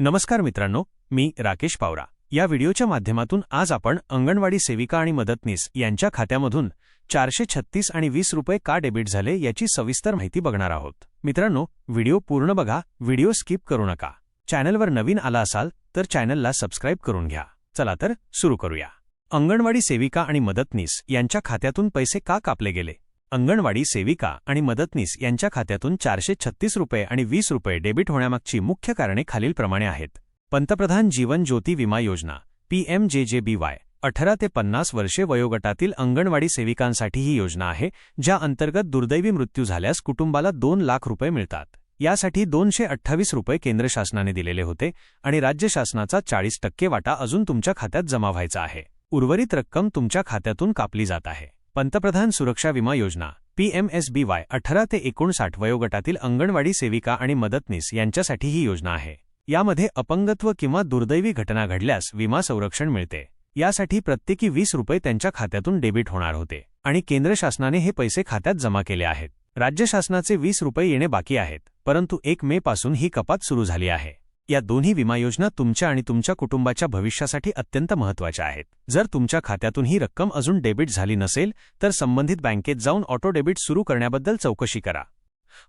नमस्कार मित्रांनो मी राकेश पावरा. या व्हिडिओच्या माध्यमातून आज आपण अंगणवाडी सेविका आणि मदतनीस यांच्या खात्यामधून चारशे छत्तीस आणि वीस रुपये का डेबिट झाले याची सविस्तर माहिती बघणार आहोत. मित्रांनो व्हिडिओ पूर्ण बघा व्हिडिओ स्किप करू नका. चॅनलवर नवीन आला असाल तर चॅनलला सबस्क्राईब करून घ्या. चला तर सुरू करूया. अंगणवाडी सेविका आणि मदतनीस यांच्या खात्यातून पैसे का कापले गेले? अंगणवाडी सेविका आणि मदतनीस यांच्या खात्यातून चारशे छत्तीस रुपये आणि वीस रुपये डेबिट होण्यामागची मुख्य कारणे खालीलप्रमाणे आहेत. पंतप्रधान जीवन ज्योती विमा योजना पीएमजेजेबीवाय अठरा ते पन्नास वर्षे वयोगटातील अंगणवाडी सेविकांसाठी ही योजना आहे ज्या अंतर्गत दुर्दैवी मृत्यू झाल्यास कुटुंबाला दोन लाख रुपये मिळतात. यासाठी दोनशे अठ्ठावीस रुपये केंद्र शासनाने दिलेले होते आणि राज्य शासनाचा चाळीस टक्के वाटा अजून तुमच्या खात्यात जमा व्हायचा आहे. उर्वरित रक्कम तुमच्या खात्यातून कापली जात आहे. पंतप्रधान सुरक्षा विमा योजना पीएमएसबीवाय अठरा ते एकोणसाठ वयोगटातील अंगणवाडी सेविका आणि मदतनीस यांच्यासाठी ही योजना आहे. यामध्ये अपंगत्व किंवा दुर्दैवी घटना घडल्यास विमा संरक्षण मिळते. यासाठी प्रत्येकी वीस रुपये त्यांच्या खात्यातून डेबिट होणार होते आणि केंद्र शासनाने हे पैसे खात्यात जमा केले आहेत. राज्य शासनाचे वीस रुपये येणे बाकी आहेत परंतु एक मे पासून ही कपात सुरू झाली आहे. या दोन्ही विमा योजना तुमच्या आणि तुमच्या कुटुंबाच्या भविष्यासाठी अत्यंत महत्त्वाच्या आहेत. जर तुमच्या खात्यातून ही रक्कम अजून डेबिट झाली नसेल तर संबंधित बँकेत जाऊन ऑटो डेबिट सुरू करण्याबद्दल चौकशी करा.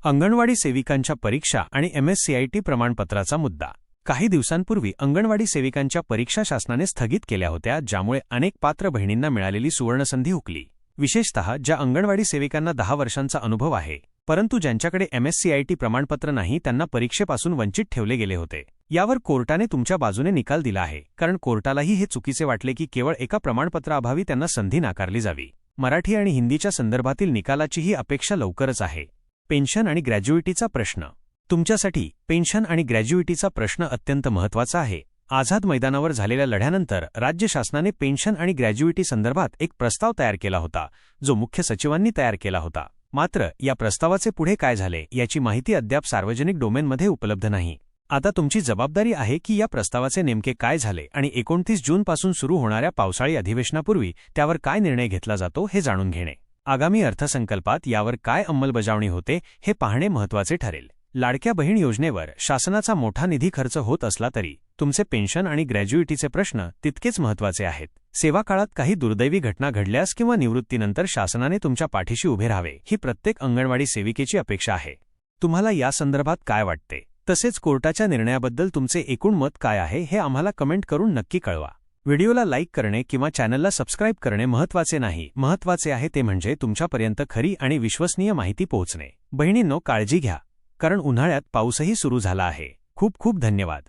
अंगणवाडी सेविकांच्या परीक्षा आणि एमएससीआयटी प्रमाणपत्राचा मुद्दा. काही दिवसांपूर्वी अंगणवाडी सेविकांच्या परीक्षा शासनाने स्थगित केल्या होत्या ज्यामुळे अनेक पात्र बहिणींना मिळालेली सुवर्णसंधी हुकली. विशेषतः ज्या अंगणवाडी सेविकांना दहा वर्षांचा अनुभव आहे. परंतु ज्यांच्याकडे एमएससीआयटी प्रमाणपत्र नाही त्यांना परीक्षेपासून वंचित ठेवले गेले होते. यावर कोर्टाने तुमच्या बाजूने निकाल दिला आहे कारण कोर्टालाही हे चुकीचे वाटले की केवळ एका प्रमाणपत्राअभावी त्यांना संधी नाकारली जावी. मराठी आणि हिंदीच्या संदर्भातील निकालाची ही अपेक्षा लवकरच आहे. पेन्शन आणि ग्रॅज्युइटीचा प्रश्न. तुमच्यासाठी पेन्शन आणि ग्रॅज्युइटीचा प्रश्न अत्यंत महत्त्वाचा आहे. आझाद मैदानावर झालेल्या लढ्यानंतर राज्य शासनाने पेन्शन आणि ग्रॅज्युइटी संदर्भात एक प्रस्ताव तयार केला होता जो मुख्य सचिवांनी तयार केला होता. मात्र या प्रस्तावाचे पुढे काय झाले याची माहिती अद्याप सार्वजनिक डोमेनमध्ये उपलब्ध नाही. आता तुमची जबाबदारी आहे की या प्रस्तावाचे नेमके काय झाले आणि एकोणतीस जूनपासून सुरू होणाऱ्या पावसाळी अधिवेशनापूर्वी त्यावर काय निर्णय घेतला जातो हे जाणून घेणे. आगामी अर्थसंकल्पात यावर काय अंमलबजावणी होते हे पाहणे महत्त्वाचे ठरेल. लाडक्या बहीण योजनेवर शासनाचा मोठा निधी खर्च होत असला तरी तुमचे पेन्शन आणि ग्रॅज्युइटीचे प्रश्न तितकेच महत्त्वाचे आहेत. सेवा काळात काही दुर्दैवी घटना घडल्यास किंवा निवृत्तीनंतर शासनाने तुमच्या पाठीशी उभे राहावे ही प्रत्येक अंगणवाडी सेविकेची अपेक्षा आहे. तुम्हाला या संदर्भात काय वाटते? तसेच कोर्टाच्या निर्णयाबद्दल तुमचे एकूण मत काय आहे हे आम्हाला कमेंट करून नक्की कळवा. व्हिडिओला लाईक करणे किंवा चॅनलला सबस्क्राईब करणे महत्त्वाचे नाही. महत्त्वाचे आहे ते म्हणजे तुमच्यापर्यंत खरी आणि विश्वसनीय माहिती पोहोचणे. बहिणींनो काळजी घ्या कारण उन्हाळ्यात पाऊसही सुरू झाला आहे. खूप खूप धन्यवाद.